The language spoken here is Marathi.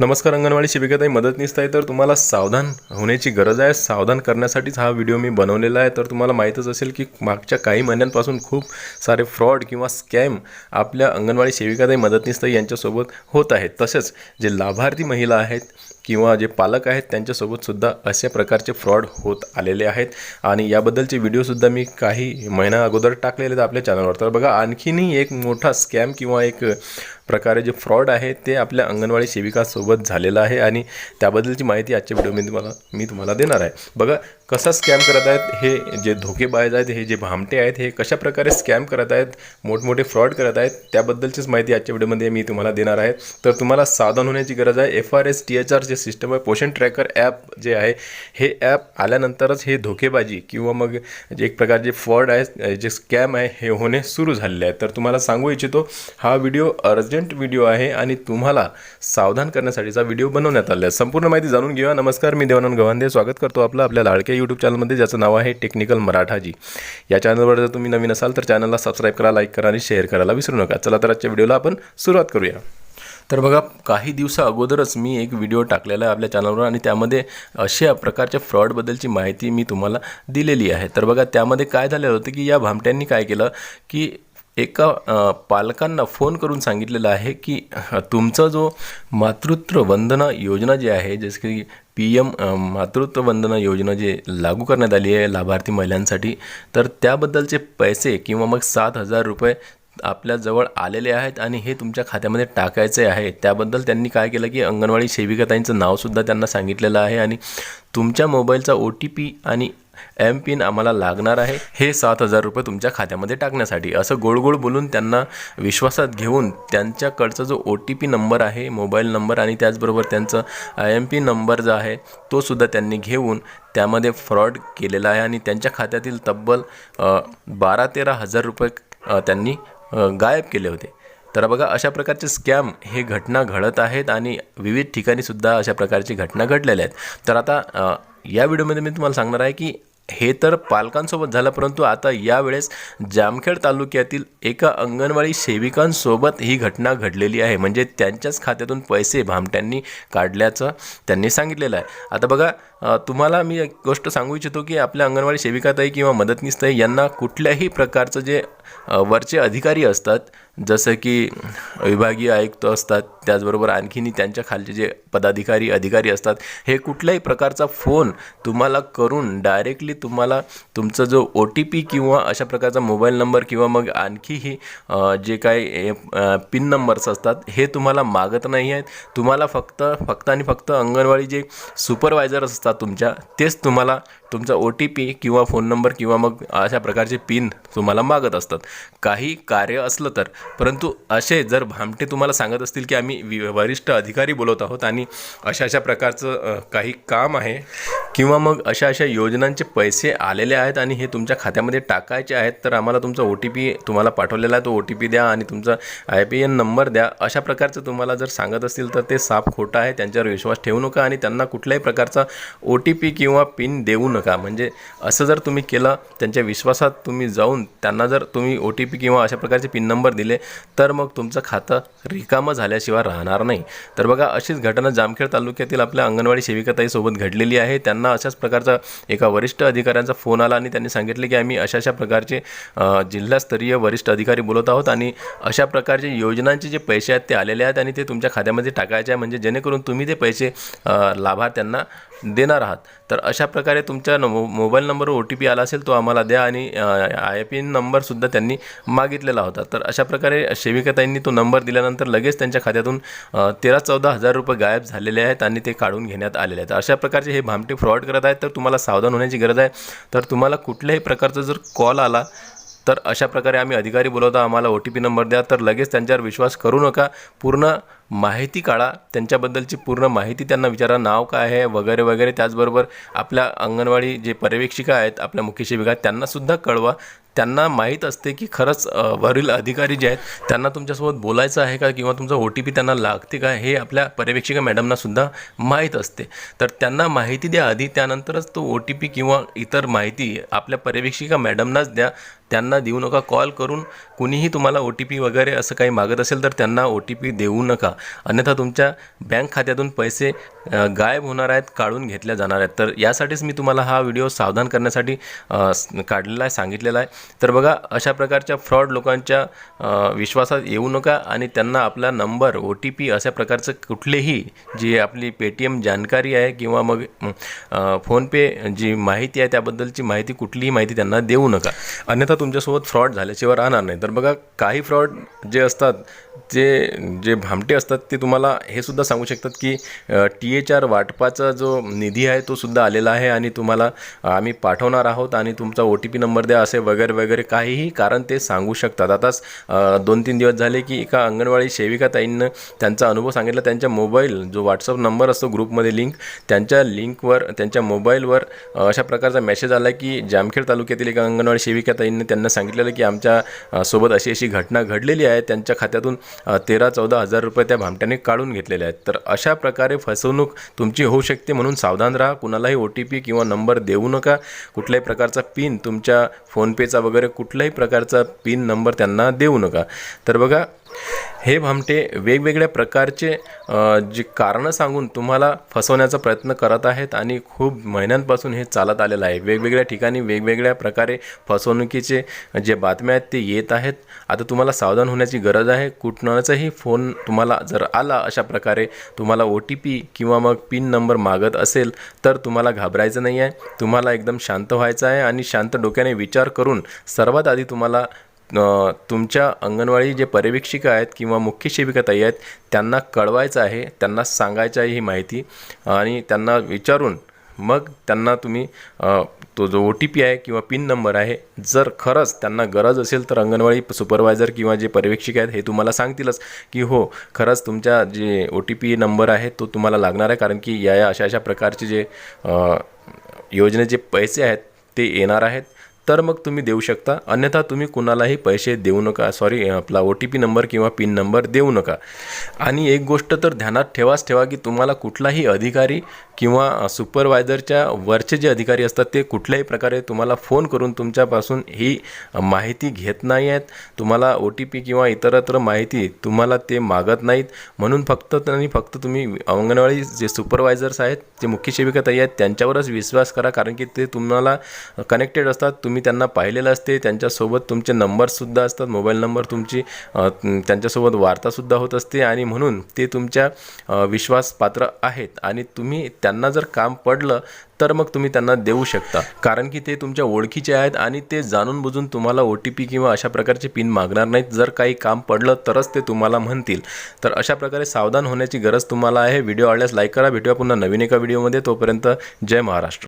नमस्कार अंगणवाडी शिबिकाताई मदतनीस आहे तर तुम्हाला सावधान होण्याची गरज आहे. सावधान करण्यासाठीच हा व्हिडिओ मी बनवलेला आहे. तर तुम्हाला माहीतच असेल की मागच्या काही महिन्यांपासून खूप सारे फ्रॉड किंवा स्कॅम आपल्या अंगणवाडी सेविकाताई मदतनीस यांच्यासोबत होत आहेत. तसेच जे लाभार्थी महिला आहेत किंवा जे पालक आहेत त्यांच्यासोबतसुद्धा अशा प्रकारचे फ्रॉड होत आलेले आहेत. आणि याबद्दलचे व्हिडिओसुद्धा मी काही महिना अगोदर टाकलेले आहेत आपल्या चॅनलवर तर बघा आणखीनही एक मोठा स्कॅम किंवा एक प्रकारे जे फ्रॉड आहे ते आपल्या अंगणवाडी सेविकासोबत झालेलं आहे. आणि त्याबद्दलची माहिती आजच्या व्हिडिओमध्ये तुम्हाला मी तुम्हाला देणार आहे. बघा कसा स्कॅम करत आहेत हे जे धोकेबाज आहेत हे जे भामटे आहेत हे कशा प्रकारे स्कॅम करत आहेत मोठमोठे फ्रॉड करत आहेत त्याबद्दलचीच माहिती आजच्या व्हिडिओमध्ये मी तुम्हाला देणार आहे. तर तुम्हाला सावधान होण्याची गरज आहे. F R S T H R जे सिस्टम आहे पोषण ट्रॅकर ॲप जे आहे हे ॲप आल्यानंतरच हे धोकेबाजी किंवा मग जे एक प्रकारचे फ्रॉड आहे जे स्कॅम आहे हे होणे सुरू झालेले आहे. तर तुम्हाला सांगू इच्छितो हा व्हिडिओ अर्जंट व्हिडिओ आहे आणि तुम्हाला सावधान करण्यासाठीचा व्हिडिओ बनवण्यात आला आहे. संपूर्ण माहिती जाणून घेऊया. नमस्कार मी देवानंद गव्हांदे. स्वागत करतो आपलं आपल्या लाडके यूट्यूब चॅनलमध्ये ज्याचं नाव आहे टेक्निकल मराठाजी या चॅनलवर जर तुम्ही नवीन असाल तर चॅनलला सबस्क्राईब करा लाईक करा आणि शेअर करायला विसरू नका. चला तर आजच्या व्हिडिओला आपण सुरुवात करूया. तर बघा काही दिवसा अगोदरच मी एक व्हिडिओ टाकलेला आहे आपल्या चॅनलवर आणि त्यामध्ये अशा प्रकारच्या फ्रॉडबद्दलची माहिती मी तुम्हाला दिलेली आहे. तर बघा त्यामध्ये काय झालेलं होतं की या भामट्यांनी काय केलं की एका पालकांना फोन करून सांगितलेलं आहे की तुमचा जो मातृत्व वंदना योजना जी आहे जसं की पी एम मातृत्व वंदना योजना जे लागू करण्यात आली आहे लाभार्थी महिलांसाठी तर त्याबद्दलचे पैसे किंवा मग सात हजार रुपये आपल्याजवळ आलेले आहेत आणि हे तुमच्या खात्यामध्ये टाकायचे आहे. त्याबद्दल त्यांनी काय केलं की अंगणवाडी सेविकाताईंचं नावसुद्धा त्यांना सांगितलेलं आहे आणि तुमच्या मोबाईलचा ओ टी पी आणि एम पिन आम्हाला लागणार आहे. हे सात हजार रुपये तुमच्या खात्यामध्ये टाकण्यासाठी. असं गोड गोड बोलून त्यांना विश्वासात घेऊन त्यांच्याकडचा जो ओ टी पी नंबर आहे मोबाईल नंबर आणि त्याचबरोबर त्यांचं आय एम पी नंबर जो आहे तोसुद्धा त्यांनी घेऊन त्यामध्ये फ्रॉड केलेला आहे आणि त्यांच्या खात्यातील तब्बल बारा तेरा हजार रुपये त्यांनी गायब केले होते. तर बघा अशा प्रकारचे स्कॅम हे घटना घडत आहेत आणि विविध ठिकाणीसुद्धा अशा प्रकारची घटना घडलेल्या आहेत. तर आता या व्हिडिओमध्ये मी तुम्हाला सांगणार आहे की हे तर पालकांसोबत झालं परंतु आता यावेळेस जामखेड तालुक्यातील एका अंगणवाडी सेविकांसोबत ही घटना घडलेली आहे. म्हणजे त्यांच्याच खात्यातून पैसे भामट्यांनी काढल्याचं त्यांनी सांगितलेलं आहे. आता बघा तुम्हाला मी एक गोष्ट सांगू इच्छितो की आपल्या अंगणवाडी सेविकाताई किंवा मदतनीसताई यांना कुठल्याही प्रकारचं जे वरचे अधिकारी असतात जसं की विभागीय आयुक्त असतात त्याचबरोबर आणखीनही त्यांच्या खालचे जे पदाधिकारी अधिकारी असतात हे कुठल्याही प्रकारचा फोन तुम्हाला करून डायरेक्टली तुम्हाला तुमचा जो ओ टी पी किंवा अशा प्रकारचा मोबाईल नंबर किंवा मग आणखीही जे काही पिन नंबर्स असतात हे तुम्हाला मागत नाही आहेत. तुम्हाला फक्त फक्त आणि फक्त अंगणवाडी जे सुपरवायझर असतात तुमच्या तेच तुम्हाला तुमचा ओ टी पी किंवा फोन नंबर किंवा मग अशा प्रकारचे पिन तुम्हाला मागत असतात. काही कार्य असलं तर. परंतु असे जर भामटे तुम्हाला सांगत असतील की आम्ही वि- वरिष्ठ अधिकारी बोलवत आहोत आणि अशा अशा प्रकारचं काही काम आहे किंवा मग अशा अशा योजनांचे पैसे आलेले आहेत आणि हे तुमच्या खात्यामध्ये टाकायचे आहेत तर आम्हाला तुमचा ओ टी पी तुम्हाला पाठवलेला आहे तो ओ टी पी द्या आणि तुमचा आय पी एन नंबर द्या. अशा प्रकारचं तुम्हाला जर सांगत असतील तर ते साफ खोटं आहे त्यांच्यावर विश्वास ठेवू नका आणि त्यांना कुठल्याही प्रकारचा ओ टी पी किंवा पिन देऊ नका. म्हणजे असं जर तुम्ही केलं त्यांच्या विश्वासात तुम्ही जाऊन त्यांना जर तुम्ही ओ टी पी किंवा अशा प्रकारचे पिन नंबर दिले तर मग तुमचं खातं रिकामं झाल्याशिवाय राहणार नाही. तर बघा अशीच घटना जामखेड तालुक्यातील आपल्या अंगणवाडी सेविकाताईसोबत घडलेली आहे. त्यांना अशाच प्रकारचा एका वरिष्ठ अधिकाऱ्यांचा फोन आला आणि त्यांनी सांगितले की आम्ही अशा अशा प्रकारचे जिल्हास्तरीय वरिष्ठ अधिकारी बोलत आहोत आणि अशा प्रकारचे योजनांचे जे पैसे आहेत ते आलेले आहेत आणि ते तुमच्या खात्यामध्ये टाकायचे आहे. म्हणजे जेणेकरून तुम्ही ते पैसे लाभार्थ्यांना देणार आहात. तर अशा प्रकारे तुमच्या मो मोबाईल नंबरवर ओ टी पी आला असेल तो आम्हाला द्या आणि आय पी एन नंबरसुद्धा त्यांनी मागितलेला होता. तर अशा प्रकारे सेविकाताईंनी तो नंबर दिल्यानंतर लगेच त्यांच्या खात्यातून तेरा चौदा हजार रुपये गायब झालेले आहेत आणि ते काढून घेण्यात आलेले आहेत. अशा प्रकारचे हे भामटे फ्रॉड करत आहेत तर तुम्हाला सावधान होण्याची गरज आहे. तर तुम्हाला कुठल्याही प्रकारचा जर कॉल आला तर अशा प्रकारे आम्ही अधिकारी बोलवता. आम्हाला ओ टी पी नंबर द्या. तर लगेच त्यांच्यावर विश्वास करू नका. पूर्ण माहिती काढा. त्यांच्याबद्दलची पूर्ण माहिती त्यांना विचारा. नाव काय आहे? वगैरे वगैरे. त्याचबरोबर आपल्या अंगणवाडी जे पर्यवेक्षिका आहेत आपल्या मुख्य सेविका त्यांनासुद्धा कळवा. त्यांना माहीत असते की खरंच वरील अधिकारी जे आहेत त्यांना तुमच्यासोबत बोलायचं आहे का किंवा तुमचा ओ टी पी त्यांना लागते का हे आपल्या पर्यवेक्षिका मॅडमना सुद्धा माहीत असते. तर त्यांना माहिती द्या आधी त्यानंतरच तो ओ टी पी किंवा इतर माहिती आपल्या पर्यवेक्षिका मॅडमनाच द्या. त्यांना देऊ नका कॉल करून कुणीही तुम्हाला ओ टी पी वगैरे असं काही मागत असेल तर त्यांना ओ टी पी देऊ नका. अन्यथा तुमच्या बँक खात्यातून पैसे गायब होणार आहेत काढून घेतल्या जाणार आहेत. तर यासाठीच मी तुम्हाला हा व्हिडिओ सावधान करण्यासाठी काढलेला आहे सांगितलेला आहे. तर बघा अशा प्रकारच्या फ्रॉड लोकांच्या विश्वासात येऊ नका आणि त्यांना आपला नंबर ओ टी पी अशा प्रकारचं कुठलेही जी आपली पेटीएम जानकारी आहे किंवा मग फोनपे जी माहिती आहे त्याबद्दलची माहिती कुठलीही माहिती त्यांना देऊ नका. अन्यथा तुमच्यासोबत फ्रॉड झाल्याशिवाय राहणार नाही. तर बघा काही फ्रॉड जे असतात ते जे भामटे असतात ते तुम्हाला हे सुद्धा सांगू शकतात की टी एच आर वाटपाचा जो निधी आहे तो सुद्धा आलेला आहे आणि तुम्हाला आम्ही पाठवणार आहोत आणि तुमचा ओ टी पी नंबर द्या असे वगैरे वगैरे काहीही कारण ते सांगू शकतात. आताच दोन तीन दिवस झाले की एका अंगणवाडी सेविका ताईंनं त्यांचा अनुभव सांगितला. त्यांच्या मोबाईल जो व्हॉट्सअप नंबर असतो ग्रुपमध्ये लिंक त्यांच्या लिंकवर त्यांच्या मोबाईलवर अशा प्रकारचा मेसेज आला की जामखेड तालुक्यातील एका अंगणवाडी सेविका ताईंनी त्यांना सांगितलेलं की आमच्यासोबत अशी अशी घटना घडलेली आहे. त्यांच्या खात्यातून तेरा चौदा हजार रुपये त्या भामट्याने काढून घेतलेले आहेत. तर अशा प्रकारे फसवणूक तुमची होऊ शकते म्हणून सावधान राहा. कुणालाही ओ टी पी किंवा नंबर देऊ नका. कुठल्याही प्रकारचा पिन तुमच्या फोनपेचा वगैरे कुठल्याही प्रकारचा पिन नंबर त्यांना देऊ नका. तर बघा हे भामटे वेगवेगळ्या प्रकारचे जे कारणं सांगून तुम्हाला फसवण्याचा प्रयत्न करत आहेत आणि खूप महिन्यांपासून हे चालत आलेलं आहे. वेगवेगळ्या ठिकाणी वेगवेगळ्या प्रकारे फसवणुकीचे जे बातम्या आहेत ते येत आहेत. आता तुम्हाला सावधान होण्याची गरज आहे. कुठणाचाही फोन तुम्हाला जर आला अशा प्रकारे तुम्हाला ओ टी पी किंवा मग पिन नंबर मागत असेल तर तुम्हाला घाबरायचं नाही आहे तुम्हाला एकदम शांत व्हायचं आहे आणि शांत डोक्याने विचार करून सर्वात आधी तुम्हाला तुमच्या अंगणवाडी जे पर्यवेक्षिका आहेत किंवा मुख्य सेविका ताई आहेत त्यांना कळवायचं आहे त्यांना सांगायचं आहे ही माहिती आणि त्यांना विचारून मग त्यांना तुम्ही तो जो ओ टी पी आहे किंवा पिन नंबर आहे जर खरंच त्यांना गरज असेल तर अंगणवाडी सुपरवायझर किंवा जे पर्यवेक्षक आहेत हे तुम्हाला सांगतीलच की हो खरंच तुमच्या जे ओ टी पी नंबर आहे तो तुम्हाला लागणार आहे कारण की या या अशा अशा प्रकारचे जे योजनेचे पैसे आहेत ते येणार आहेत. तर मग तुम्ही देऊ शकता. अन्यथा तुम्ही कुणालाही पैसे देऊ नका. सॉरी आपला ओ टी पी नंबर किंवा पिन नंबर देऊ नका. आणि एक गोष्ट तर ध्यानात ठेवाच ठेवा की तुम्हाला कुठलाही अधिकारी किंवा सुपरवायझरच्या वरचे जे अधिकारी असतात ते कुठल्याही प्रकारे तुम्हाला फोन करून तुमच्यापासून ही माहिती घेत नाही आहेत. तुम्हाला ओ टी पी किंवा इतरत्र माहिती तुम्हाला ते मागत नाहीत. म्हणून फक्त आणि फक्त तुम्ही अंगणवाडी जे सुपरवायझर्स आहेत जे मुख्य सेविका ताई आहेत त्यांच्यावरच विश्वास करा. कारण की ते तुम्हाला कनेक्टेड असतात. तुम्ही त्यांना पाहिलेलं असते त्यांच्यासोबत तुमचे नंबरसुद्धा असतात मोबाईल नंबर तुमची त्यांच्यासोबत वार्तासुद्धा होत असते आणि म्हणून ते तुमच्या विश्वासपात्र आहेत आणि तुम्ही त्यांना जर काम पडलं तर मग तुम्ही त्यांना देऊ शकता. कारण की ते तुमच्या ओळखीचे आहेत आणि ते जाणून बुजून तुम्हाला ओ टी पी किंवा अशा प्रकारचे पिन मागणार नाहीत. जर काही काम पडलं तरच ते तुम्हाला म्हणतील. तर अशा प्रकारे सावधान होण्याची गरज तुम्हाला आहे. व्हिडिओ आवडल्यास लाईक करा. भेटूया पुन्हा नवीन एका व्हिडिओमध्ये. तोपर्यंत जय महाराष्ट्र.